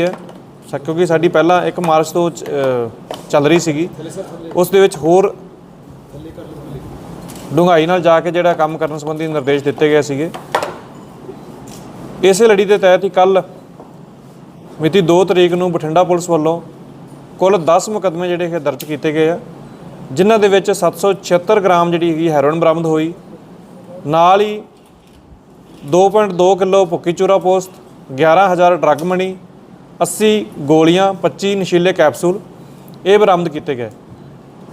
ਹੈ। ਸਾ- ਕਿਉਂਕਿ ਸਾਡੀ ਪਹਿਲਾਂ 1 ਮਾਰਚ ਤੋਂ ਚੱਲ ਰਹੀ ਸੀਗੀ। ਉਸ ਦੇ ਵਿੱਚ ਹੋਰ ਡੂੰਘਾਈ ਨਾਲ ਜਾ ਕੇ ਜਿਹੜਾ ਕੰਮ ਕਰਨ ਸੰਬੰਧੀ ਨਿਰਦੇਸ਼ ਦਿੱਤੇ ਗਏ ਸੀਗੇ। ਇਸੇ ਲੜੀ ਦੇ ਤਹਿਤ ਹੀ ਕੱਲ ਮਿਤੀ 2 ਤਰੀਕ ਨੂੰ ਬਠਿੰਡਾ ਪੁਲਿਸ ਵੱਲੋਂ ਕੁੱਲ 10 ਮੁਕੱਦਮੇ ਜਿਹੜੇ ਕਿ ਦਰਜ ਕੀਤੇ ਗਏ ਆ, ਜਿਨ੍ਹਾਂ ਦੇ ਵਿੱਚ 776 ਗ੍ਰਾਮ ਜਿਹੜੀ ਹੈਗੀ ਹੈਰੋਇਨ ਬਰਾਮਦ ਹੋਈ। ਨਾਲ ਹੀ 2.2 ਕਿਲੋ ਭੁੱਕੀ ਚੂਰਾ ਪੋਸਟ 11000 ਡਰੱਗ ਮਣੀ 80 ਗੋਲੀਆਂ 25 ਨਸ਼ੀਲੇ ਕੈਪਸੂਲ ਇਹ ਬਰਾਮਦ ਕੀਤੇ ਗਏ।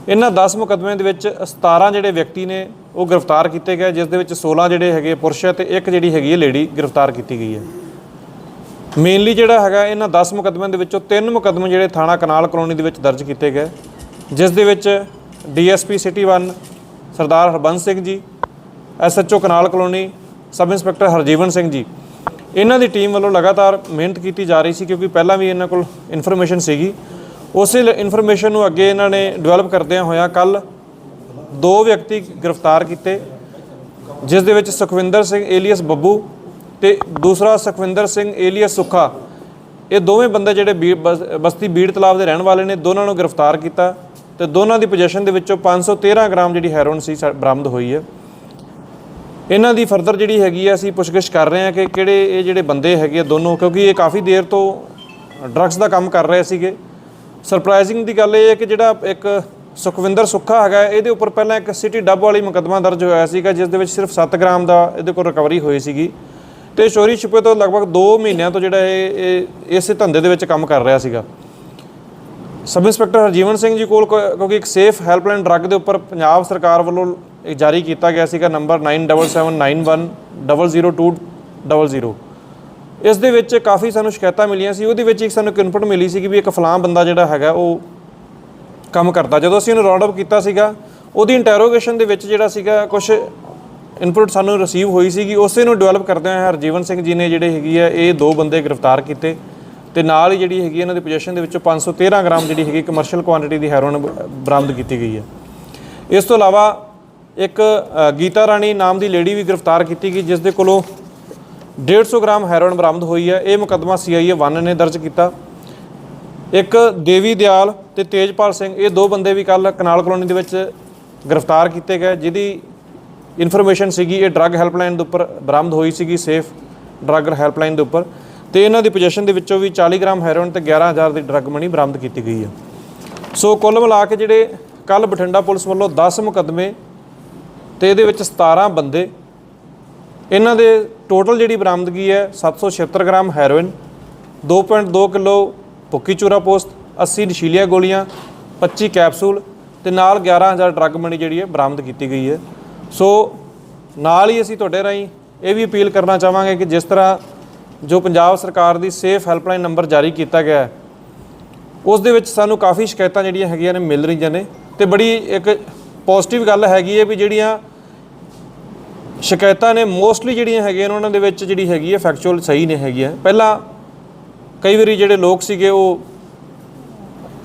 ਇਹਨਾਂ 10 ਮੁਕੱਦਮਿਆਂ ਦੇ ਵਿੱਚ 17 ਜਿਹੜੇ ਵਿਅਕਤੀ ਨੇ, ਉਹ ਗ੍ਰਿਫਤਾਰ ਕੀਤੇ ਗਏ, ਜਿਸ ਦੇ ਵਿੱਚ 16 ਜਿਹੜੇ ਹੈਗੇ ਪੁਰਸ਼ ਹੈ ਤੇ ਇੱਕ ਜਿਹੜੀ ਹੈਗੀ ਹੈ ਲੇਡੀ ਗ੍ਰਿਫਤਾਰ ਕੀਤੀ ਗਈ ਹੈ। ਮੇਨਲੀ ਜਿਹੜਾ ਹੈਗਾ, ਇਹਨਾਂ 10 ਮੁਕੱਦਮਿਆਂ ਦੇ ਵਿੱਚੋਂ ਤਿੰਨ ਮੁਕੱਦਮੇ ਜਿਹੜੇ ਥਾਣਾ ਕਨਾਲ ਕਲੋਨੀ ਦੇ ਵਿੱਚ ਦਰਜ ਕੀਤੇ ਗਏ, ਜਿਸ ਦੇ ਵਿੱਚ DSP city 1 Sardar Harbans Singh ji, SHO canal colony sub inspector Harjeevan Singh ji ਇਹਨਾਂ ਦੀ ਟੀਮ ਵੱਲੋਂ ਲਗਾਤਾਰ ਮਿਹਨਤ ਕੀਤੀ ਜਾ ਰਹੀ ਸੀ ਕਿਉਂਕਿ ਪਹਿਲਾਂ ਵੀ ਇਹਨਾਂ ਕੋਲ ਇਨਫੋਰਮੇਸ਼ਨ ਸੀਗੀ। ਉਸੇ ਇਨਫੋਰਮੇਸ਼ਨ ਨੂੰ ਅੱਗੇ ਇਹਨਾਂ ਨੇ ਡਿਵੈਲਪ ਕਰਦਿਆਂ ਹੋਇਆ ਕੱਲ ਦੋ ਵਿਅਕਤੀ ਗ੍ਰਿਫਤਾਰ ਕੀਤੇ, ਜਿਸ ਦੇ ਵਿੱਚ ਸੁਖਵਿੰਦਰ ਸਿੰਘ ਏਲੀਅਸ ਬੱਬੂ ਤੇ ਦੂਸਰਾ ਸੁਖਵਿੰਦਰ ਸਿੰਘ ਏਲੀਅਸ ਸੁੱਖਾ। ਇਹ ਦੋਵੇਂ ਬੰਦੇ ਜਿਹੜੇ ਬੀ- ਬਸ- ਬਸਤੀ ਬੀੜ ਤਲਾਬ ਦੇ ਰਹਿਣ ਵਾਲੇ ਨੇ, ਦੋਨਾਂ ਨੂੰ ਗ੍ਰਿਫਤਾਰ ਕੀਤਾ ਤੇ ਦੋਨਾਂ ਦੀ ਪੋਜੀਸ਼ਨ ਦੇ ਵਿੱਚੋਂ 513 ਗ੍ਰਾਮ ਜਿਹੜੀ ਹੈਰੋਇਨ ਸੀ, ਸਾ- ਬਰਾਮਦ ਹੋਈ ਹੈ। ਇਹਨਾਂ ਦੀ ਫਰਦਰ ਜਿਹੜੀ ਹੈਗੀ ਆ, ਅਸੀਂ ਪੁੱਛਗਿੱਛ ਕਰ ਰਹੇ ਹਾਂ ਕਿ ਕਿਹੜੇ ਇਹ ਜਿਹੜੇ ਬੰਦੇ ਹੈਗੇ ਆ ਦੋਨੋਂ, ਕਿਉਂਕਿ ਇਹ ਕਾਫੀ ਦੇਰ ਤੋਂ ਡਰੱਗਸ ਦਾ ਕੰਮ ਕਰ ਰਹੇ ਸੀਗੇ। ਸਰਪ੍ਰਾਈਜ਼ਿੰਗ ਦੀ ਗੱਲ ਇਹ ਹੈ ਕਿ ਜਿਹੜਾ ਇੱਕ ਸੁਖਵਿੰਦਰ ਸੁੱਖਾ ਹੈਗਾ, ਇਹਦੇ ਉੱਪਰ ਪਹਿਲਾਂ ਇੱਕ ਸਿਟੀ ਡੱਬ ਵਾਲੀ ਮੁਕੱਦਮਾ ਦਰਜ ਹੋਇਆ ਸੀਗਾ, ਜਿਸ ਦੇ ਵਿੱਚ ਸਿਰਫ 7 ਗ੍ਰਾਮ ਦਾ ਇਹਦੇ ਕੋਲ ਰਿਕਵਰੀ ਹੋਈ ਸੀਗੀ। ਤੇ ਚੋਰੀ ਛੁਪੇ ਤੋਂ ਲਗਭਗ 2 ਮਹੀਨਿਆਂ ਤੋਂ ਜਿਹੜਾ ਇਹ ਇਹ ਇਸੇ ਧੰਦੇ ਦੇ ਵਿੱਚ ਕੰਮ ਕਰ ਰਿਹਾ ਸੀਗਾ। ਸਬ ਇੰਸਪੈਕਟਰ ਹਰਜੀਵਨ ਸਿੰਘ ਜੀ ਕੋਲ ਕੋ- ਕਿਉਂਕਿ ਇੱਕ ਸੇਫ ਹੈਲਪਲਾਈਨ ਡਰੱਗ ਦੇ ਉੱਪਰ ਪੰਜਾਬ ਸਰਕਾਰ ਵੱਲੋਂ ਜਾਰੀ ਕੀਤਾ ਗਿਆ ਸੀਗਾ ਨੰਬਰ 9779100200 ਇਸ ਦੇ ਵਿੱਚ ਕਾਫੀ ਸਾਨੂੰ ਸ਼ਿਕਾਇਤਾਂ ਮਿਲੀਆਂ ਸੀ, ਉਹਦੇ ਵਿੱਚ ਇੱਕ ਸਾਨੂੰ ਇੱਕ ਇਨਪੁਟ ਮਿਲੀ ਸੀ ਕਿ ਵੀ ਇੱਕ ਫਲਾਂ ਬੰਦਾ ਜਿਹੜਾ ਹੈਗਾ ਉਹ ਕੰਮ ਕਰਦਾ। ਜਦੋਂ ਅਸੀਂ ਉਹਨੂੰ ਰਾਉਂਡ ਅਪ ਕੀਤਾ ਸੀਗਾ, ਉਹਦੀ ਇੰਟਰੋਗੇਸ਼ਨ ਦੇ ਵਿੱਚ ਜਿਹੜਾ ਸੀਗਾ ਕੁਝ ਇਨਪੁਟ ਸਾਨੂੰ ਰਿਸੀਵ ਹੋਈ ਸੀਗੀ, ਉਸੇ ਨੂੰ ਡਿਵੈਲਪ ਕਰਦੇ ਹੋਏ ਹਰਜੀਵਨ ਸਿੰਘ ਜੀ ਨੇ ਜਿਹੜੇ ਹੈਗੀ ਆ, ਇਹ ਦੋ ਬੰਦੇ ਗ੍ਰਿਫਤਾਰ ਕੀਤੇ ਤੇ ਨਾਲ ਹੀ ਜਿਹੜੀ ਹੈਗੀ ਇਹਨਾਂ ਦੀ ਪੋਜੀਸ਼ਨ ਦੇ ਵਿੱਚੋਂ 513 ਗ੍ਰਾਮ ਜਿਹੜੀ ਹੈਗੀ ਕਮਰਸ਼ੀਅਲ ਕੁਆਂਟੀਟੀ ਦੀ ਹੈਰੋਇਨ ਬਰਾਮਦ ਕੀਤੀ ਗਈ ਹੈ। ਇਸ ਤੋਂ ਇਲਾਵਾ ਇੱਕ ਗੀਤਾ ਰਾਣੀ ਨਾਮ ਦੀ ਲੇਡੀ ਵੀ ਗ੍ਰਿਫਤਾਰ ਕੀਤੀ ਗਈ ਜਿਸ ਦੇ ਕੋਲੋਂ 150 ਗ੍ਰਾਮ ਹੈਰੋਇਨ ਬਰਾਮਦ ਹੋਈ ਹੈ। ਇਹ ਮੁਕੱਦਮਾ ਸੀਆਈਏ 1 ਨੇ ਦਰਜ ਕੀਤਾ। ਇੱਕ, ਦੇਵੀ ਦਿਆਲ ਤੇ ਤੇਜਪਾਲ ਸਿੰਘ, ਇਹ ਦੋ ਬੰਦੇ ਵੀ ਕੱਲ ਕਨਾਲ ਕਲੋਨੀ ਦੇ ਵਿੱਚ ਗ੍ਰਿਫਤਾਰ ਕੀਤੇ ਗਏ। ਜਿਹਦੀ ਇਨਫੋਰਮੇਸ਼ਨ ਸੀਗੀ, ਇਹ ਡਰੱਗ ਹੈਲਪਲਾਈਨ ਦੇ ਉੱਪਰ ਬਰਾਮਦ ਹੋਈ ਸੀਗੀ, ਸੇਫ ਡਰੱਗ ਹੈਲਪਲਾਈਨ ਦੇ ਉੱਪਰ। ਤੇ ਇਹਨਾਂ ਦੀ ਪੋਜੀਸ਼ਨ ਦੇ ਵਿੱਚੋਂ ਵੀ 40 ਗ੍ਰਾਮ ਹੈਰੋਇਨ ਤੇ 11000 ਦੀ ਡਰੱਗ ਮਨੀ ਬਰਾਮਦ ਕੀਤੀ ਗਈ ਹੈ। ਸੋ ਕੁੱਲ ਮਿਲਾ ਕੇ ਜਿਹੜੇ ਕੱਲ ਬਠਿੰਡਾ ਪੁਲਿਸ ਵੱਲੋਂ 10 ਮੁਕੱਦਮੇ ਤੇ ਇਹਦੇ ਵਿੱਚ 17 ਬੰਦੇ। ਇਹਨਾਂ ਦੇ ਟੋਟਲ ਜਿਹੜੀ ਬਰਾਮਦਗੀ ਹੈ 776 ਗ੍ਰਾਮ ਹੈਰੋਇਨ 2.2 ਕਿਲੋ ਭੁੱਕੀ ਚੂਰਾ ਪੋਸਟ 80 ਨਸ਼ੀਲੀਆਂ ਗੋਲੀਆਂ 25 ਕੈਪਸੂਲ ਤੇ ਨਾਲ 11000 ਡਰੱਗ ਮਨੀ ਜਿਹੜੀ ਹੈ ਬਰਾਮਦ ਕੀਤੀ ਗਈ ਹੈ। ਸੋ ਨਾਲ ਹੀ ਅਸੀਂ ਤੁਹਾਡੇ ਰਾਹੀਂ ਇਹ ਵੀ ਅਪੀਲ ਕਰਨਾ ਚਾਹਾਂਗੇ ਕਿ ਜਿਸ ਤਰ੍ਹਾਂ ਜੋ ਪੰਜਾਬ ਸਰਕਾਰ ਦੀ ਸੇਫ ਹੈਲਪਲਾਈਨ ਨੰਬਰ ਜਾਰੀ ਕੀਤਾ ਗਿਆ ਹੈ, ਉਸ ਦੇ ਵਿੱਚ ਸਾਨੂੰ ਕਾਫੀ ਸ਼ਿਕਾਇਤਾਂ ਜਿਹੜੀਆਂ ਹੈਗੀਆਂ ਨੇ ਮਿਲ ਰਹੀਆਂ ਨੇ ਤੇ ਬੜੀ ਇੱਕ ਪੋਜ਼ਿਟਿਵ ਗੱਲ ਹੈਗੀ ਹੈ ਵੀ ਜਿਹੜੀਆਂ ਸ਼ਿਕਾਇਤਾਂ ਨੇ ਮੋਸਟਲੀ ਜਿਹੜੀਆਂ ਹੈਗੀਆਂ ਨੇ ਉਹਨਾਂ ਦੇ ਵਿੱਚ ਜਿਹੜੀ ਹੈਗੀ ਹੈ ਫੈਕਚੁਅਲ ਸਹੀ ਨੇ ਹੈਗੀਆਂ। ਪਹਿਲਾਂ ਕਈ ਵਾਰੀ ਜਿਹੜੇ ਲੋਕ ਸੀਗੇ ਉਹ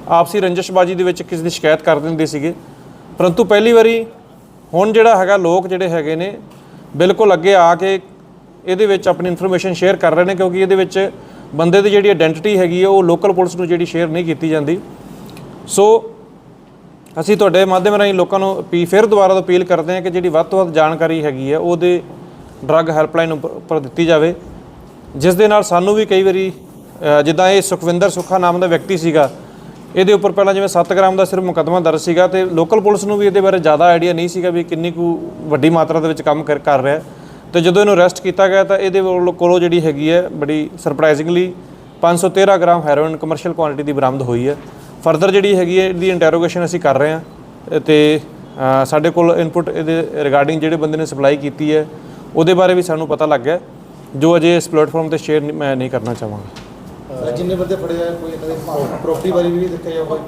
ਆਪਸੀ ਰੰਜਿਸ਼ਬਾਜੀ ਦੇ ਵਿੱਚ ਕਿਸੇ ਦੀ ਸ਼ਿਕਾਇਤ ਕਰ ਦਿੰਦੇ ਸੀਗੇ। ਪਰੰਤੂ ਪਹਿਲੀ ਵਾਰੀ ਹੁਣ ਜਿਹੜਾ ਹੈਗਾ ਲੋਕ ਜਿਹੜੇ ਹੈਗੇ ਨੇ ਬਿਲਕੁਲ ਅੱਗੇ ਆ ਕੇ ਇਹਦੇ ਵਿੱਚ ਆਪਣੀ ਇਨਫੋਰਮੇਸ਼ਨ ਸ਼ੇਅਰ ਕਰ ਰਹੇ ਨੇ ਕਿਉਂਕਿ ਇਹਦੇ ਵਿੱਚ ਬੰਦੇ ਦੀ ਜਿਹੜੀ ਆਇਡੈਂਟੀਟੀ ਹੈਗੀ ਹੈ ਉਹ ਲੋਕਲ ਪੁਲਿਸ ਨੂੰ ਜਿਹੜੀ ਸ਼ੇਅਰ ਨਹੀਂ ਕੀਤੀ ਜਾਂਦੀ। ਸੋ ਅਸੀਂ ਤੁਹਾਡੇ ਮਾਧਿਅਮ ਰਾਹੀਂ ਲੋਕਾਂ ਨੂੰ ਅਪੀ ਫਿਰ ਦੁਬਾਰਾ ਤੋਂ ਅਪੀਲ ਕਰਦੇ ਹਾਂ ਕਿ ਜਿਹੜੀ ਵੱਧ ਤੋਂ ਵੱਧ ਜਾਣਕਾਰੀ ਹੈਗੀ ਹੈ, ਉਹਦੇ ਡਰੱਗ ਹੈਲਪਲਾਈਨ ਉੱਪਰ ਉੱਪਰ ਦਿੱਤੀ ਜਾਵੇ ਜਿਸ ਦੇ ਨਾਲ ਸਾਨੂੰ ਵੀ ਕਈ ਵਾਰੀ ਜਿੱਦਾਂ ਇਹ ਸੁਖਵਿੰਦਰ ਸੁੱਖਾ ਨਾਮ ਦਾ ਵਿਅਕਤੀ ਸੀਗਾ, ਇਹਦੇ ਉੱਪਰ ਪਹਿਲਾਂ ਜਿਵੇਂ 7 ਗ੍ਰਾਮ ਦਾ ਸਿਰਫ ਮੁਕੱਦਮਾ ਦਰਜ ਸੀਗਾ ਤੇ ਲੋਕਲ ਪੁਲਿਸ ਨੂੰ ਵੀ ਇਹਦੇ ਬਾਰੇ ਜ਼ਿਆਦਾ ਆਈਡੀਆ ਨਹੀਂ ਸੀਗਾ ਵੀ ਕਿੰਨੀ ਕੁ ਵੱਡੀ ਮਾਤਰਾ ਦੇ ਵਿੱਚ ਕੰਮ ਕਰ ਕਰ ਰਿਹਾ ਹੈ। ਤੇ ਜਦੋਂ ਇਹਨੂੰ ਅਰੈਸਟ ਕੀਤਾ ਗਿਆ ਤਾਂ ਇਹਦੇ ਵੱਲੋਂ- ਕੋਲੋਂ ਜਿਹੜੀ ਹੈਗੀ ਹੈ, ਬੜੀ surprisingly 513 gram heroin commercial quantity ਦੀ ਬਰਾਮਦ ਹੋਈ ਹੈ ਫਰਦਰ ਜਿਹੜੀ ਹੈਗੀ ਹੈ ਇਹਦੀ ਇੰਟਰੋਗੇਸ਼ਨ ਅਸੀਂ ਕਰ ਰਹੇ ਹਾਂ। ਤੇ ਸਾਡੇ ਕੋਲ ਇਨਪੁਟ ਇਹਦੇ ਰਿਗਾਰਡਿੰਗ ਜਿਹੜੇ ਬੰਦੇ ਨੇ ਸਪਲਾਈ ਕੀਤੀ ਹੈ ਉਹਦੇ ਬਾਰੇ ਵੀ ਸਾਨੂੰ ਪਤਾ ਲੱਗ ਗਿਆ ਜੋ ਅਜੇ ਇਸ ਪਲੇਟਫਾਰਮ ਤੇ ਸ਼ੇਅਰ ਮੈਂ ਨਹੀਂ ਕਰਨਾ ਚਾਹਾਂਗਾ। ਜਿੰਨੇ ਬੰਦੇ ਫੜੇ ਆ ਕੋਈ ਇਹਨਾਂ ਦੇ ਪ੍ਰੋਪਰਟੀ ਬਾਰੇ ਵੀ ਦੇਖਿਆ ਜਾਊਗਾ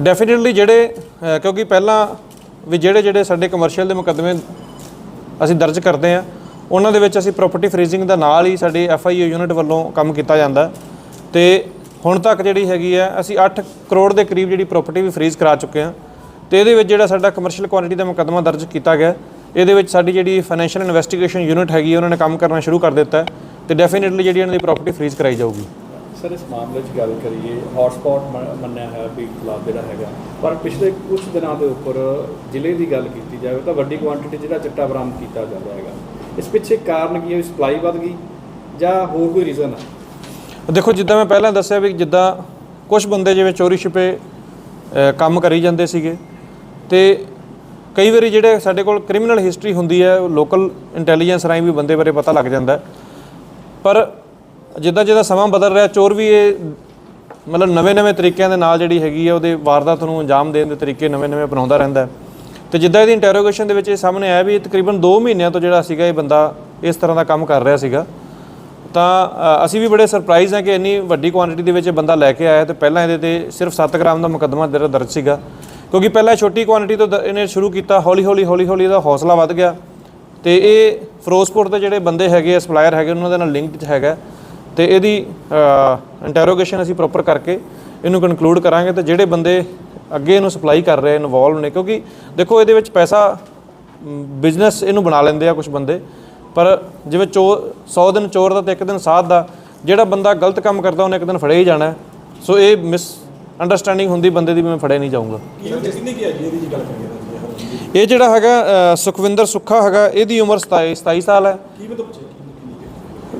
ਡੈਫੀਨਿਟਲੀ ਜਿਹੜੇ ਕਿਉਂਕਿ ਪਹਿਲਾਂ ਵੀ ਜਿਹੜੇ ਜਿਹੜੇ ਸਾਡੇ ਕਮਰਸ਼ੀਅਲ ਦੇ ਮੁਕੱਦਮੇ ਅਸੀਂ ਦਰਜ ਕਰਦੇ ਆ ਉਹਨਾਂ ਦੇ ਵਿੱਚ ਅਸੀਂ ਪ੍ਰਾਪਰਟੀ ਫਰੀਜ਼ਿੰਗ ਦਾ ਨਾਲ ਹੀ ਸਾਡੀ ਐਫ ਆਈ ਯੂਨਿਟ ਵੱਲੋਂ ਕੰਮ ਕੀਤਾ ਜਾਂਦਾ ਤੇ ਹੁਣ ਤੱਕ ਜਿਹੜੀ ਹੈਗੀ ਆ, ਅਸੀਂ 8 ਕਰੋੜ ਦੇ ਕਰੀਬ ਜਿਹੜੀ ਪ੍ਰਾਪਰਟੀ ਵੀ ਫਰੀਜ਼ ਕਰਾ ਚੁੱਕੇ ਹਾਂ। ਤੇ ਇਹਦੇ ਵਿੱਚ ਜਿਹੜਾ ਸਾਡਾ ਕਮਰਸ਼ੀਅਲ ਕੁਆਂਟੀਟੀ ਦਾ ਮੁਕੱਦਮਾ ਦਰਜ ਕੀਤਾ ਗਿਆ। ਇਹਦੇ ਵਿੱਚ ਸਾਡੀ ਜਿਹੜੀ ਫਾਈਨੈਂਸ਼ੀਅਲ ਇਨਵੈਸਟੀਗੇਸ਼ਨ ਯੂਨਿਟ ਹੈਗੀ ਉਹਨਾਂ ਨੇ ਕੰਮ ਕਰਨਾ ਸ਼ੁਰੂ ਕਰ ਦਿੱਤਾ ਹੈ ਤੇ ਡੈਫੀਨਿਟਲੀ ਜਿਹੜੀ ਇਹਨਾਂ ਦੀ ਪ੍ਰਾਪਰਟੀ ਫਰੀਜ਼ ਕਰਾਈ ਜਾਊਗੀ। ਸਰ, ਇਸ ਮਾਮਲੇ 'ਚ ਗੱਲ ਕਰੀਏ ਹੌਟਸਪੌਟ ਮੰਨਿਆ ਹੈ ਵੀ ਕਲੱਬ ਜਿਹੜਾ ਹੈਗਾ, ਪਰ ਪਿਛਲੇ ਕੁਝ ਦਿਨਾਂ ਦੇ ਉੱਪਰ ਜ਼ਿਲ੍ਹੇ ਦੀ ਗੱਲ ਕੀਤੀ ਜਾਵੇ ਤਾਂ ਵੱਡੀ ਕੁਆਂਟੀਟੀ ਜਿਹੜਾ ਚਿੱਟਾ ਬਰਾਮਦ ਕੀਤਾ ਜਾ ਰਿਹਾ ਹੈਗਾ। ਇਸ ਪਿੱਛੇ ਕਾਰਨ ਕੀ ਹੈ? ਸਪਲਾਈ ਵੱਧ ਗਈ ਜਾਂ ਹੋਰ ਕੋਈ ਰੀਜ਼ਨ ਹੈ ਦੇਖੋ, ਜਿੱਦਾਂ ਮੈਂ ਪਹਿਲਾਂ ਦੱਸਿਆ ਵੀ ਜਿੱਦਾਂ ਕੁਝ ਬੰਦੇ ਜਿਵੇਂ ਚੋਰੀ ਛਿਪੇ ਕੰਮ ਕਰੀ ਜਾਂਦੇ ਸੀਗੇ, ਤੇ ਕਈ ਵਾਰੀ ਜਿਹੜੇ ਸਾਡੇ ਕੋਲ ਕ੍ਰਿਮੀਨਲ ਹਿਸਟਰੀ ਹੁੰਦੀ ਹੈ ਲੋਕਲ ਇੰਟੈਲੀਜੈਂਸ ਰਾਹੀਂ ਵੀ ਬੰਦੇ ਬਾਰੇ ਪਤਾ ਲੱਗ ਜਾਂਦਾ ਪਰ ਜਿੱਦਾਂ ਜਿੱਦਾਂ ਸਮਾਂ ਬਦਲ ਰਿਹਾ, ਚੋਰ ਵੀ ਇਹ ਮਤਲਬ ਨਵੇਂ-ਨਵੇਂ ਤਰੀਕਿਆਂ ਦੇ ਨਾਲ ਜਿਹੜੀ ਹੈਗੀ ਹੈ, ਉਹਦੇ ਵਾਰਦਾਤ ਨੂੰ ਅੰਜਾਮ ਦੇਣ ਦੇ ਤਰੀਕੇ ਨਵੇਂ-ਨਵੇਂ ਅਪਣਾਉਂਦਾ ਰਹਿੰਦਾ ਹੈ। ਤੇ ਜਿੱਦਾਂ ਇਹਦੀ ਇੰਟਰੋਗੇਸ਼ਨ ਦੇ ਵਿੱਚ ਇਹ ਸਾਹਮਣੇ ਆਇਆ ਵੀ ਤਕਰੀਬਨ 2 ਮਹੀਨਿਆਂ ਤੋਂ ਜਿਹੜਾ ਸੀਗਾ, ਇਹ ਬੰਦਾ ਇਸ ਤਰ੍ਹਾਂ ਦਾ ਕੰਮ ਕਰ ਰਿਹਾ ਸੀਗਾ ਤਾਂ ਅਸੀਂ ਵੀ ਬੜੇ ਸਰਪ੍ਰਾਈਜ਼ ਹਾਂ ਕਿ ਇੰਨੀ ਵੱਡੀ ਕੁਆਂਟੀਟੀ ਦੇ ਵਿੱਚ ਇਹ ਬੰਦਾ ਲੈ ਕੇ ਆਇਆ ਤੇ ਪਹਿਲਾਂ ਇਹਦੇ ਤੇ ਸਿਰਫ 7 ਗ੍ਰਾਮ ਦਾ ਮੁਕੱਦਮਾ ਜਿਹੜਾ ਦਰਜ ਸੀਗਾ। ਕਿਉਂਕਿ ਪਹਿਲਾਂ ਛੋਟੀ ਕੁਆਂਟੀਟੀ ਤੋਂ ਦ- ਇਹਨੇ ਸ਼ੁਰੂ ਕੀਤਾ, ਹੌਲੀ ਹੌਲੀ ਹੌਲੀ ਹੌਲੀ ਇਹਦਾ ਹੌਸਲਾ ਵੱਧ ਗਿਆ। ਤੇ ਇਹ ਫਿਰੋਜ਼ਪੁਰ ਦੇ ਜਿਹੜੇ ਬੰਦੇ ਹੈਗੇ ਸਪਲਾਇਰ ਹੈਗੇ, ਉਹਨਾਂ ਦੇ ਨਾਲ ਲਿੰਕਡ ਹੈਗਾ। ਤੇ ਇਹਦੀ ਇੰਟਰੋਗੇਸ਼ਨ ਅਸੀਂ ਪ੍ਰੋਪਰ ਕਰਕੇ ਇਹਨੂੰ ਕਨਕਲੂਡ ਕਰਾਂਗੇ ਤੇ ਜਿਹੜੇ ਬੰਦੇ ਅੱਗੇ ਇਹਨੂੰ ਸਪਲਾਈ ਕਰ ਰਹੇ ਇਨਵੋਲਵ ਨੇ, ਕਿਉਂਕਿ ਦੇਖੋ ਇਹਦੇ ਵਿੱਚ ਪੈਸਾ ਬਿਜ਼ਨਸ ਇਹਨੂੰ ਬਣਾ ਲੈਂਦੇ ਆ ਕੁਝ ਬੰਦੇ। ਪਰ ਜਿਵੇਂ ਚੋ 100 ਦਿਨ ਚੋਰ ਦਾ ਤੇ ਇੱਕ ਦਿਨ ਸਾਧ ਦਾ ਜਿਹੜਾ ਬੰਦਾ ਗਲਤ ਕੰਮ ਕਰਦਾ ਉਹਨੇ ਇੱਕ ਦਿਨ ਫੜਿਆ ਹੀ ਜਾਣਾ। ਸੋ ਇਹ ਮਿਸ ਅੰਡਰਸਟੈਂਡਿੰਗ ਹੁੰਦੀ ਬੰਦੇ ਦੀ ਵੀ ਮੈਂ ਫੜਿਆ ਨਹੀਂ ਜਾਊਂਗਾ। ਇਹ ਜਿਹੜਾ ਹੈਗਾ ਸੁਖਵਿੰਦਰ ਸੁੱਖਾ ਹੈਗਾ ਇਹਦੀ ਉਮਰ 27 27 ਸਾਲ ਹੈ।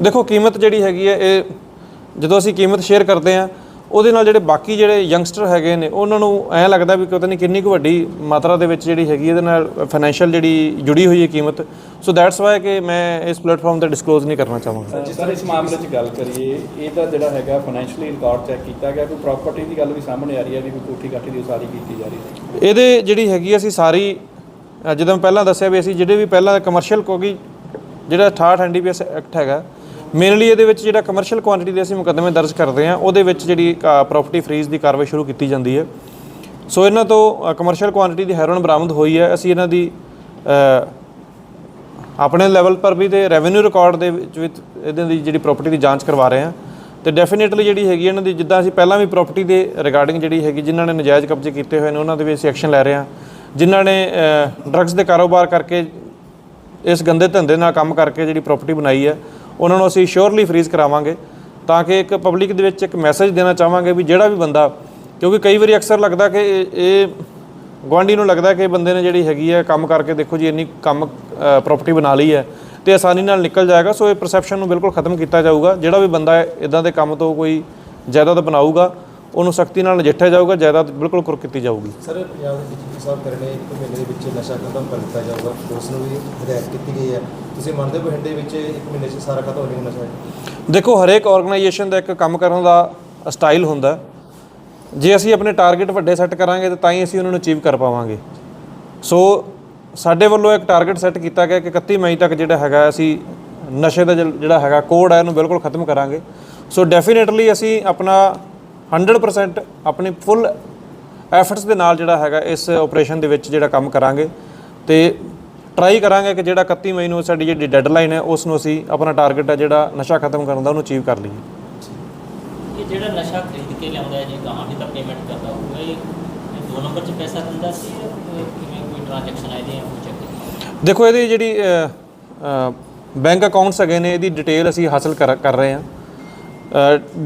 ਦੇਖੋ ਕੀਮਤ ਜਿਹੜੀ ਹੈਗੀ ਹੈ ਇਹ ਜਦੋਂ ਅਸੀਂ ਕੀਮਤ ਸ਼ੇਅਰ ਕਰਦੇ ਆ ਉਹਦੇ ਨਾਲ ਜਿਹੜੇ ਬਾਕੀ ਜਿਹੜੇ ਯੰਗਸਟਰ ਹੈਗੇ ਨੇ ਉਹਨਾਂ ਨੂੰ ਐਂ ਲੱਗਦਾ ਵੀ ਪਤਾ ਨਹੀਂ ਕਿੰਨੀ ਕੁ ਵੱਡੀ ਮਾਤਰਾ ਦੇ ਵਿੱਚ ਜਿਹੜੀ ਹੈਗੀ ਇਹਦੇ ਨਾਲ ਫਾਈਨੈਂਸ਼ੀਅਲ ਜਿਹੜੀ ਜੁੜੀ ਹੋਈ ਹੈ ਕੀਮਤ। ਸੋ ਦੈਟਸ ਵਾਈ ਕਿ ਮੈਂ ਇਸ ਪਲੇਟਫਾਰਮ ਤੇ ਡਿਸਕਲੋਜ਼ ਨਹੀਂ ਕਰਨਾ ਚਾਹਾਂਗਾ। ਸਰ ਇਸ ਮਾਮਲੇ 'ਚ ਗੱਲ ਕਰੀਏ ਇਹਦਾ ਜਿਹੜਾ ਹੈਗਾ ਫਾਈਨੈਂਸ਼ੀਅਲੀ ਰਿਕਾਰਡ ਚੈੱਕ ਕੀਤਾ ਗਿਆ ਕੋਈ ਪ੍ਰਾਪਰਟੀ ਦੀ ਗੱਲ ਵੀ ਸਾਹਮਣੇ ਆ ਰਹੀ ਹੈ ਵੀ ਕੋਈ ਕੋਠੀ ਕਾਠੀ ਦੀ ਉਸਾਰੀ ਕੀਤੀ ਜਾ ਰਹੀ ਹੈ? ਇਹਦੇ ਜਿਹੜੀ ਹੈਗੀ ਅਸੀਂ ਸਾਰੀ ਜਿੱਦਾਂ ਪਹਿਲਾਂ ਦੱਸਿਆ ਵੀ ਅਸੀਂ ਜਿਹੜੇ ਵੀ ਪਹਿਲਾਂ ਕਮਰਸ਼ੀਅਲ ਕਿਉਂਕਿ ਜਿਹੜਾ 68 ਐਨਡੀਪੀਐਸ ਐਕਟ ਹੈਗਾ ਮੇਨਲੀ ਇਹਦੇ ਵਿੱਚ ਜਿਹੜਾ ਕਮਰਸ਼ੀਅਲ ਕੁਆਂਟੀਟੀ ਦੇ ਅਸੀਂ ਮੁਕੱਦਮੇ ਦਰਜ ਕਰਦੇ ਹਾਂ, ਉਹਦੇ ਵਿੱਚ ਜਿਹੜੀ ਪ੍ਰਾਪਰਟੀ ਫਰੀਜ਼ ਦੀ ਕਾਰਵਾਈ ਸ਼ੁਰੂ ਕੀਤੀ ਜਾਂਦੀ ਹੈ। ਸੋ ਇਹਨਾਂ ਤੋਂ ਕਮਰਸ਼ੀਅਲ ਕੁਆਂਟੀਟੀ ਦੀ ਹੈਰੋਨ ਬਰਾਮਦ ਹੋਈ ਹੈ। ਅਸੀਂ ਇਹਨਾਂ ਦੀ ਆਪਣੇ ਲੈਵਲ ਪਰ ਵੀ ਤੇ ਰੈਵਨਿਊ ਰਿਕਾਰਡ ਦੇ ਵਿੱਚ ਵੀ ਇਹਦੇ ਦੀ ਜਿਹੜੀ ਪ੍ਰਾਪਰਟੀ ਦੀ ਜਾਂਚ ਕਰਵਾ ਰਹੇ ਹਾਂ। ਤੇ ਡੈਫੀਨੇਟਲੀ ਜਿਹੜੀ ਹੈਗੀ ਇਹਨਾਂ ਦੀ, ਜਿੱਦਾਂ ਅਸੀਂ ਪਹਿਲਾਂ ਵੀ ਪ੍ਰਾਪਰਟੀ ਦੇ ਰਿਗਾਰਡਿੰਗ ਜਿਹੜੀ ਹੈਗੀ, ਜਿਨ੍ਹਾਂ ਨੇ ਨਜਾਇਜ਼ ਕਬਜ਼ੇ ਕੀਤੇ ਹੋਏ ਨੇ, ਉਹਨਾਂ ਦੇ ਵੀ ਅਸੀਂ ਐਕਸ਼ਨ ਲੈ ਰਹੇ ਹਾਂ। ਜਿਨ੍ਹਾਂ ਨੇ ਡਰੱਗਸ ਦੇ ਕਾਰੋਬਾਰ ਕਰਕੇ ਇਸ ਗੰਦੇ ਧੰਦੇ ਨਾਲ ਕੰਮ ਕਰਕੇ ਜਿਹੜੀ ਪ੍ਰਾਪਰਟੀ ਬਣਾਈ ਹੈ ਉਹਨਾਂ ਨੂੰ ਅਸੀਂ ਸ਼ੋਰਲੀ ਫਰੀਜ਼ ਕਰਾਵਾਂਗੇ ਤਾਂ ਕਿ ਇੱਕ ਪਬਲਿਕ ਦੇ ਵਿੱਚ ਇੱਕ ਮੈਸੇਜ ਦੇਣਾ ਚਾਹਾਂਗੇ ਵੀ ਜਿਹੜਾ ਵੀ ਬੰਦਾ, ਕਿਉਂਕਿ ਕਈ ਵਾਰੀ ਅਕਸਰ ਲੱਗਦਾ ਕਿ ਇਹ- ਇਹ ਗੁਆਂਢੀ ਨੂੰ ਲੱਗਦਾ ਕਿ ਬੰਦੇ ਨੇ ਜਿਹੜੀ ਹੈਗੀ ਹੈ, ਕੰਮ ਕਰਕੇ ਦੇਖੋ ਜੀ, ਇੰਨੀ ਕੰਮ ਪ੍ਰਾਪਰਟੀ ਬਣਾ ਲਈ ਹੈ ਤੇ ਆਸਾਨੀ ਨਾਲ ਨਿਕਲ ਜਾਏਗਾ, ਸੋ ਇਹ ਪਰਸੈਪਸ਼ਨ ਨੂੰ ਬਿਲਕੁਲ ਖਤਮ ਕੀਤਾ ਜਾਊਗਾ। ਜਿਹੜਾ ਵੀ ਬੰਦਾ ਇਦਾਂ ਦੇ ਕੰਮ ਤੋਂ ਕੋਈ ਜਾਇਦਾਦ ਬਣਾਊਗਾ ਉਹਨੂੰ ਸਖਤੀ ਨਾਲ ਨਜਿੱਠਿਆ ਜਾਊਗਾ ਜਾਇਦਾਦ ਬਿਲਕੁਲ ਕੁਰ ਕੀਤੀ ਜਾਊਗੀ। ਸਰ ਪੰਜਾਬ ਦੇ ਡਿਪਟੀ ਸਾਹਿਬ ਕਰਨੇ ਇੱਕ ਮਹੀਨੇ ਦੇ ਵਿੱਚ ਨਸ਼ਾ ਖਤਮ ਕਰ ਦਿੱਤਾ ਜਾਊਗਾ। ਪੁਲਿਸ ਨੂੰ ਵੀ ਹਦਾਇਤ ਕੀਤੀ ਗਈ ਹੈ। ਤੁਸੀਂ ਮੰਨਦੇ ਹੋ ਬਠਿੰਡੇ ਵਿੱਚ ਇੱਕ ਮਹੀਨੇ 'ਚ ਸਾਰਾ ਖਤਮ ਹੋ ਜਾਏਗਾ ਨਸ਼ਾ? ਦੇਖੋ ਹਰੇਕ ਆਰਗੇਨਾਈਜੇਸ਼ਨ ਦਾ ਇੱਕ ਕੰਮ ਕਰਨ ਦਾ ਸਟਾਈਲ ਹੁੰਦਾ। ਜੇ ਅਸੀਂ ਆਪਣੇ ਟਾਰਗੇਟ ਵੱਡੇ ਸੈੱਟ ਕਰਾਂਗੇ ਤਾਂ ਤਾਂ ਹੀ ਅਸੀਂ ਉਹਨਾਂ ਨੂੰ ਅਚੀਵ ਕਰ ਪਾਵਾਂਗੇ। ਸੋ ਸਾਡੇ ਵੱਲੋਂ ਇੱਕ ਟਾਰਗੇਟ ਸੈੱਟ ਕੀਤਾ ਗਿਆ ਕਿ 31 ਮਈ ਤੱਕ ਜਿਹੜਾ ਹੈਗਾ ਅਸੀਂ ਨਸ਼ੇ ਦਾ ਜਿਹੜਾ ਜਿਹੜਾ ਹੈਗਾ ਕੋਡ ਹੈ ਇਹਨੂੰ ਬਿਲਕੁਲ ਖਤਮ ਕਰਾਂਗੇ। ਸੋ ਡੈਫੀਨੇਟਲੀ ਅਸੀਂ ਆਪਣਾ 100% ਆਪਣੀ ਫੁੱਲ ਐਫਰਟਸ ਦੇ ਨਾਲ ਜਿਹੜਾ ਹੈਗਾ ਇਸ ਆਪਰੇਸ਼ਨ ਦੇ ਵਿੱਚ ਜਿਹੜਾ ਕੰਮ ਕਰਾਂਗੇ ਤੇ ਟਰਾਈ ਕਰਾਂਗੇ ਕਿ ਜਿਹੜਾ 31 ਮਈ ਨੂੰ ਸਾਡੀ ਜਿਹੜੀ ਡੈਡਲਾਈਨ ਹੈ ਉਸ ਨੂੰ ਅਸੀਂ ਆਪਣਾ ਟਾਰਗੇਟ ਹੈ ਜਿਹੜਾ ਨਸ਼ਾ ਖਤਮ ਕਰਨ ਦਾ ਉਹਨੂੰ ਅਚੀਵ ਕਰ ਲਈਏ। ਇਹ ਜਿਹੜਾ ਨਸ਼ਾ ਖਰੀਦ ਕੇ ਲਿਆਉਂਦਾ ਹੈ ਜੇ ਗਾਹਾਂ ਵੀ ਤਾਂ ਪੇਮੈਂਟ ਕਰਦਾ ਹੋਊਗਾ ਇਹ ਇਹ ਦੋ ਨੰਬਰ 'ਚ ਪੈਸਾ ਦਿੰਦਾ ਸੀ ਜਾਂ ਕੋਈ- ਕਿਵੇਂ ਕੋਈ ਟ੍ਰਾਂਜੈਕਸ਼ਨ ਆਏ ਦੇ ਆ ਉਹ ਚੈੱਕ ਦੇਖੋ ਇਹਦੀ ਜਿਹੜੀ ਬੈਂਕ ਅਕਾਊਂਟਸ ਹੈਗੇ ਨੇ ਇਹਦੀ ਡਿਟੇਲ ਅਸੀਂ ਹਾਸਲ ਕਰ ਰਹੇ ਹਾਂ।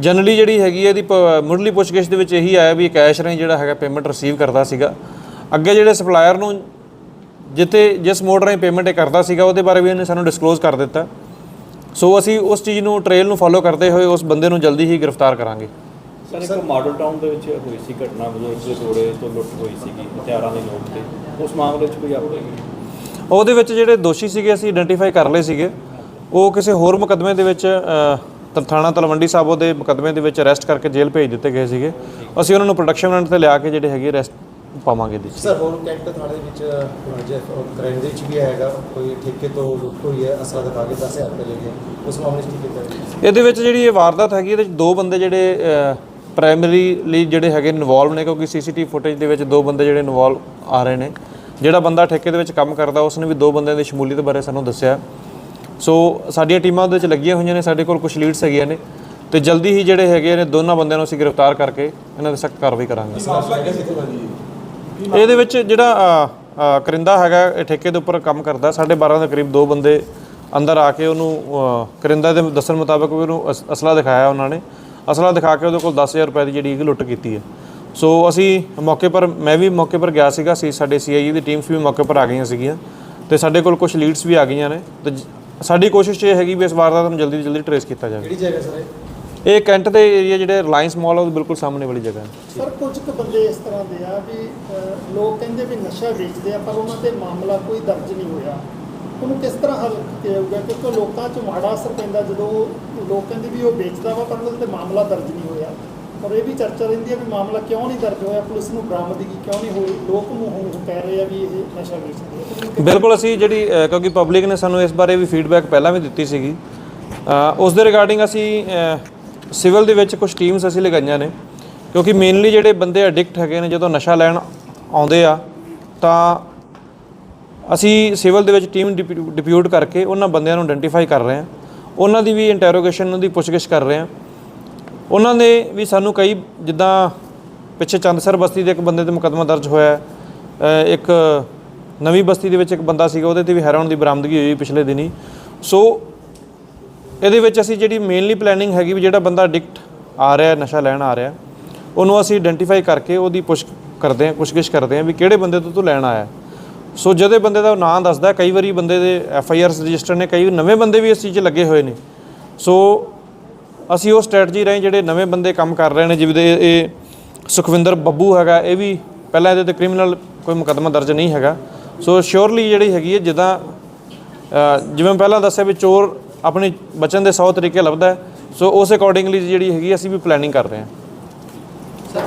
ਜਨਰਲੀ ਜਿਹੜੀ ਹੈਗੀ ਹੈ ਇਹਦੀ ਮੁੱਢਲੀ ਪੁੱਛਗਿੱਛ ਦੇ ਵਿੱਚ ਇਹੀ ਆਇਆ ਵੀ ਕੈਸ਼ ਰਾਹੀਂ ਜਿਹੜਾ ਹੈਗਾ ਪੇਮੈਂਟ ਰਿਸੀਵ ਕਰਦਾ ਸੀਗਾ। ਅੱਗੇ ਜਿਹੜੇ ਸਪਲਾਇਰ ਨੂੰ ਜਿੱਥੇ ਜਿਸ ਮੋਡ ਰਾਹੀਂ ਪੇਮੈਂਟ ਕਰਦਾ ਸੀਗਾ ਉਹਦੇ ਬਾਰੇ ਵੀ ਇਹਨੇ ਸਾਨੂੰ ਡਿਸਕਲੋਜ਼ ਕਰ ਦਿੱਤਾ। ਸੋ ਅਸੀਂ ਉਸ ਚੀਜ਼ ਨੂੰ ਟ੍ਰੇਲ ਨੂੰ ਫੋਲੋ ਕਰਦੇ ਹੋਏ ਉਸ ਬੰਦੇ ਨੂੰ ਜਲਦੀ ਹੀ ਗ੍ਰਿਫਤਾਰ ਕਰਾਂਗੇ। ਸਰ ਇੱਕ ਮਾਡਲ ਟਾਊਨ ਦੇ ਵਿੱਚ ਹੋਈ ਸੀ ਘਟਨਾ ਬਜ਼ੁਰਗ ਦੇ ਤੋੜੇ ਤੋਂ ਲੁੱਟ ਹੋਈ ਸੀਗੀ ਹਥਿਆਰਾਂ ਦੀ ਨੋਕ ਤੇ। ਉਸ ਮਾਮਲੇ 'ਚ ਕੋਈ ਅਪਡੇਟ ਉਹਦੇ ਵਿੱਚ ਜਿਹੜੇ ਦੋਸ਼ੀ ਸੀਗੇ ਅਸੀਂ ਆਇਡੈਂਟੀਫਾਈ ਕਰ ਲਏ ਸੀਗੇ। ਉਹ ਕਿਸੇ ਹੋਰ ਮੁਕੱਦਮੇ ਦੇ ਵਿੱਚ ਥਾਣਾ ਤਲਵੰਡੀ ਸਾਬੋ ਦੇ ਮੁਕੱਦਮੇ ਦੇ ਵਿੱਚ ਅਰੈਸਟ ਕਰਕੇ ਜੇਲ੍ਹ ਭੇਜ ਦਿੱਤੇ ਗਏ ਸੀਗੇ। ਅਸੀਂ ਉਹਨਾਂ ਨੂੰ ਪ੍ਰੋਡਕਸ਼ਨ ਵਾਰੰਟ ਤੇ ਲਿਆ ਕੇ ਜਿਹੜੇ ਹੈਗੇ ਅਰੈਸਟ ਪਾਵਾਂਗੇ 'ਚ ਸਰ ਹੋਰ ਕੈਂਟ ਥਾਣੇ ਦੇ ਵਿੱਚ ਜੇ ਕ੍ਰਾਈਮ ਦੇ ਵਿੱਚ ਵੀ ਹੈਗਾ ਕੋਈ ਠੇਕੇ ਤੋਂ ਲੁੱਟ ਹੋਈ ਹੈ ਅਸਲਾ ਦਿਖਾ ਕੇ 10000 ਰੁਪਏ ਲੈ ਗਏ ਉਸ ਮਾਮਲੇ 'ਚ ਕੀ ਕੀਤਾ ਇਹਦੇ ਵਿੱਚ ਜਿਹੜੀ ਇਹ ਵਾਰਦਾਤ ਹੈਗੀ ਇਹਦੇ ਵਿੱਚ ਦੋ ਬੰਦੇ ਜਿਹੜੇ ਪ੍ਰਾਇਮਰੀਲੀ ਜਿਹੜੇ ਹੈਗੇ ਇਨਵੋਲਵ ਨੇ ਕਿਉਂਕਿ ਸੀਸੀਟੀਵੀ ਫੁਟੇਜ ਦੇ ਵਿੱਚ ਦੋ ਬੰਦੇ ਜਿਹੜੇ ਇਨਵੋਲਵ ਆ ਰਹੇ ਨੇ। ਜਿਹੜਾ ਬੰਦਾ ਠੇਕੇ ਦੇ ਵਿੱਚ ਕੰਮ ਕਰਦਾ ਉਸਨੇ ਵੀ ਦੋ ਬੰਦਿਆਂ ਦੀ ਸ਼ਮੂਲੀਅਤ ਬਾਰੇ ਸਾਨੂੰ ਦੱਸਿਆ। ਸੋ ਸਾਡੀਆਂ ਟੀਮਾਂ ਉਹਦੇ ਵਿੱਚ ਲੱਗੀਆਂ ਹੋਈਆਂ ਨੇ ਸਾਡੇ ਕੋਲ ਕੁਝ ਲੀਡਸ ਹੈਗੀਆਂ ਨੇ। ਤੇ ਜਲਦੀ ਹੀ ਜਿਹੜੇ ਹੈਗੇ ਨੇ ਦੋਨਾਂ ਬੰਦਿਆਂ ਨੂੰ ਅਸੀਂ ਗ੍ਰਿਫਤਾਰ ਕਰਕੇ ਇਹਨਾਂ ਦੇ ਸਖਤ ਕਾਰਵਾਈ ਕਰਾਂਗੇ। ਇਹਦੇ ਵਿੱਚ ਜਿਹੜਾ ਕਰਿੰਦਾ ਹੈਗਾ ਇਹ ਠੇਕੇ ਦੇ ਉੱਪਰ ਕੰਮ ਕਰਦਾ। ਸਾਢੇ 12 ਦੇ ਕਰੀਬ ਦੋ ਬੰਦੇ ਅੰਦਰ ਆ ਕੇ ਉਹਨੂੰ ਕਰਿੰਦਾ ਦੇ ਦੱਸਣ ਮੁਤਾਬਕ ਵੀ ਉਹਨੂੰ ਅਸ- ਅਸਲਾ ਦਿਖਾਇਆ ਉਹਨਾਂ ਨੇ। ਅਸਲਾ ਦਿਖਾ ਕੇ ਉਹਦੇ ਕੋਲ 10000 ਰੁਪਏ ਦੀ ਜਿਹੜੀ ਲੁੱਟ ਕੀਤੀ ਹੈ। ਸੋ ਅਸੀਂ ਮੌਕੇ ਪਰ ਮੈਂ ਵੀ ਮੌਕੇ ਪਰ ਗਿਆ ਸੀਗਾ। ਸੀ ਸਾਡੇ ਸੀਆਈਏ ਦੀ ਟੀਮਸ ਵੀ ਮੌਕੇ ਪਰ ਆ ਗਈਆਂ ਸੀਗੀਆਂ। ਤੇ ਸਾਡੇ ਕੋਲ ਕੁਝ ਲੀਡਸ ਵੀ ਆ ਗਈਆਂ ਨੇ। ਤੇ ਸਾਡੀ ਕੋਸ਼ਿਸ਼ ਇਹ ਹੈਗੀ ਵੀ ਇਸ ਵਾਰਦਾਤ ਨੂੰ ਜਲਦੀ ਤੋਂ ਜਲਦੀ ਟਰੇਸ ਕੀਤਾ ਜਾਵੇ। ਕਿਹੜੀ ਜਗ੍ਹਾ ਸਰ ਇਹ? ਕੈਂਟ ਦੇ ਏਰੀਆ ਜਿਹੜੇ ਰਿਲਾਇੰਸ ਮਾਲ ਆ ਉਹਦੇ ਬਿਲਕੁਲ ਸਾਹਮਣੇ ਵਾਲੀ ਜਗ੍ਹਾ ਹੈ। ਸਰ ਕੁਝ ਕੁ ਬੰਦੇ ਇਸ ਤਰ੍ਹਾਂ ਦੇ ਆ ਵੀ ਅਹ, ਲੋਕ ਕਹਿੰਦੇ ਵੀ ਨਸ਼ਾ ਵੇਚਦੇ ਆ ਪਰ ਉਹਨਾਂ ਤੇ ਮਾਮਲਾ ਕੋਈ ਦਰਜ ਨਹੀਂ ਹੋਇਆ। ਉਹਨੂੰ ਕਿਸ ਤਰ੍ਹਾਂ ਹੱਲ ਕੀਤਾ ਜਾਊਗਾ? ਕਿਉਂਕਿ ਲੋਕਾਂ 'ਚ ਮਾੜਾ ਅਸਰ ਪੈਂਦਾ ਜਦੋਂ ਲੋਕ ਕਹਿੰਦੇ ਵੀ ਉਹ ਵੇਚਦਾ ਵਾ ਪਰ ਉਹਦੇ ਤੇ ਮਾਮਲਾ ਦਰਜ ਨਹੀਂ ਹੋਇਆ। ਔਰ ਇਹ ਵੀ ਚਰਚਾ ਰਹਿੰਦੀ ਹੈ ਵੀ ਮਾਮਲਾ ਕਿਉਂ ਨਹੀਂ ਦਰਜ ਹੋਇਆ ਪੁਲਿਸ ਨੂੰ ਬਰਾਮਦਗੀ ਕਿਉਂ ਨਹੀਂ ਹੋਈ ਲੋਕ ਮੂੰਹੋਂ ਕਹਿ ਰਹੇ ਆ ਵੀ ਇਹ ਨਸ਼ਾ ਵੇਚਦੇ ਬਿਲਕੁਲ ਅਸੀਂ ਜਿਹੜੀ ਕਿਉਂਕਿ ਪਬਲਿਕ ਨੇ ਸਾਨੂੰ ਇਸ ਬਾਰੇ ਵੀ ਫੀਡਬੈਕ ਪਹਿਲਾਂ ਵੀ ਦਿੱਤੀ ਸੀਗੀ। ਅ, ਉਸ ਦੇ ਰਿਗਾਰਡਿੰਗ ਅਸੀਂ ਸਿਵਲ ਦੇ ਵਿੱਚ ਕੁਝ ਟੀਮਸ ਅਸੀਂ ਲਗਾਈਆਂ ਨੇ ਕਿਉਂਕਿ ਮੇਨਲੀ ਜਿਹੜੇ ਬੰਦੇ ਐਡਿਕਟ ਹੈਗੇ ਨੇ ਜਦੋਂ ਨਸ਼ਾ ਲੈਣ ਆਉਂਦੇ ਆ ਤਾਂ ਅਸੀਂ ਸਿਵਲ ਦੇ ਵਿੱਚ ਟੀਮ ਡਿਪਿਊਟ ਕਰਕੇ ਉਹਨਾਂ ਬੰਦਿਆਂ ਨੂੰ ਆਇਡੈਂਟੀਫਾਈ ਕਰ ਰਹੇ ਹਾਂ। ਉਹਨਾਂ ਦੀ ਵੀ ਇੰਟਰੋਗੇਸ਼ਨ ਦੀ ਪੁੱਛਗਿੱਛ ਕਰ ਰਹੇ ਹਾਂ। ਉਹਨਾਂ ਨੇ ਵੀ ਸਾਨੂੰ ਕਈ ਜਿੱਦਾਂ ਪਿੱਛੇ ਚੰਦਸਰ ਬਸਤੀ ਦੇ ਇੱਕ ਬੰਦੇ ਤੇ ਮੁਕੱਦਮਾ ਦਰਜ ਹੋਇਆ ਇੱਕ ਨਵੀਂ ਬਸਤੀ ਦੇ ਵਿੱਚ ਇੱਕ ਬੰਦਾ ਸੀਗਾ, ਉਹਦੇ ਤੇ ਵੀ ਹੈਰਾਨ ਦੀ ਬਰਾਮਦਗੀ ਹੋਈ ਪਿਛਲੇ ਦਿਨੀ। ਸੋ ਇਹਦੇ ਵਿੱਚ ਅਸੀਂ ਜਿਹੜੀ ਮੇਨਲੀ ਪਲੈਨਿੰਗ ਹੈਗੀ ਵੀ ਜਿਹੜਾ ਬੰਦਾ ਐਡਿਕਟ ਆ ਰਿਹਾ ਨਸ਼ਾ ਲੈਣ ਆ ਰਿਹਾ ਉਹਨੂੰ ਅਸੀਂ ਆਇਡੈਂਟੀਫਾਈ ਕਰਕੇ ਉਹਦੀ ਪੁੱਛ ਕਰਦੇ ਹਾਂ, ਪੁੱਛਗਿੱਛ ਕਰਦੇ ਹਾਂ ਵੀ ਕਿਹੜੇ ਬੰਦੇ ਤੋਂ ਤੂੰ ਲੈਣ ਆਇਆ ਸੋ ਜਦੋਂ ਬੰਦੇ ਦਾ ਨਾਂ ਦੱਸਦਾ ਕਈ ਵਾਰੀ ਬੰਦੇ ਦੇ ਐਫ ਆਈ ਆਰਸ ਰਜਿਸਟਰ ਨੇ, ਕਈ ਨਵੇਂ ਬੰਦੇ ਵੀ ਇਸ ਚੀਜ਼ 'ਚ ਲੱਗੇ ਹੋਏ ਨੇ। ਸੋ ਅਸੀਂ ਉਹ ਸਟ੍ਰੈਟਜੀ ਰਾਹੀਂ ਜਿਹੜੇ ਨਵੇਂ ਬੰਦੇ ਕੰਮ ਕਰ ਰਹੇ ਨੇ, ਜਿਵੇਂ ਦੇ ਇਹ ਸੁਖਵਿੰਦਰ ਬੱਬੂ ਹੈਗਾ, ਇਹ ਵੀ ਪਹਿਲਾਂ ਇਹਦੇ ਤੇ ਕ੍ਰਿਮੀਨਲ ਕੋਈ ਮੁਕੱਦਮਾ ਦਰਜ ਨਹੀਂ ਹੈਗਾ। ਸੋ ਸ਼ੋਰਲੀ ਜਿਹੜੀ ਹੈਗੀ ਹੈ, ਜਿੱਦਾਂ ਜਿਵੇਂ ਪਹਿਲਾਂ ਦੱਸਿਆ ਵੀ ਚੋਰ ਆਪਣੀ ਬਚਨ ਦੇ 100 ਤਰੀਕੇ ਲੱਭਦਾ ਹੈ ਸੋ ਉਸ ਅਕੋਰਡਿੰਗਲੀ ਜਿਹੜੀ ਹੈਗੀ, ਅਸੀਂ ਵੀ ਪਲੈਨਿੰਗ ਕਰ ਰਹੇ ਹਾਂ।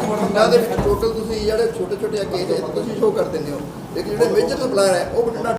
ਬਠਿੰਡਾ ਦੇ ਟੋਟਲ ਤੁਸੀਂ ਜਿਹੜੇ ਛੋਟੇ ਛੋਟੇ ਕੇਸ ਤੁਸੀਂ ਸ਼ੋਅ ਕਰ ਦਿੰਦੇ ਹੋ ਲੇਕਿਨ ਜਿਹੜੇ ਮੇਜਰ ਸਪਲਾਇਰ ਹੈ, ਉਹ ਬਠਿੰਡਾ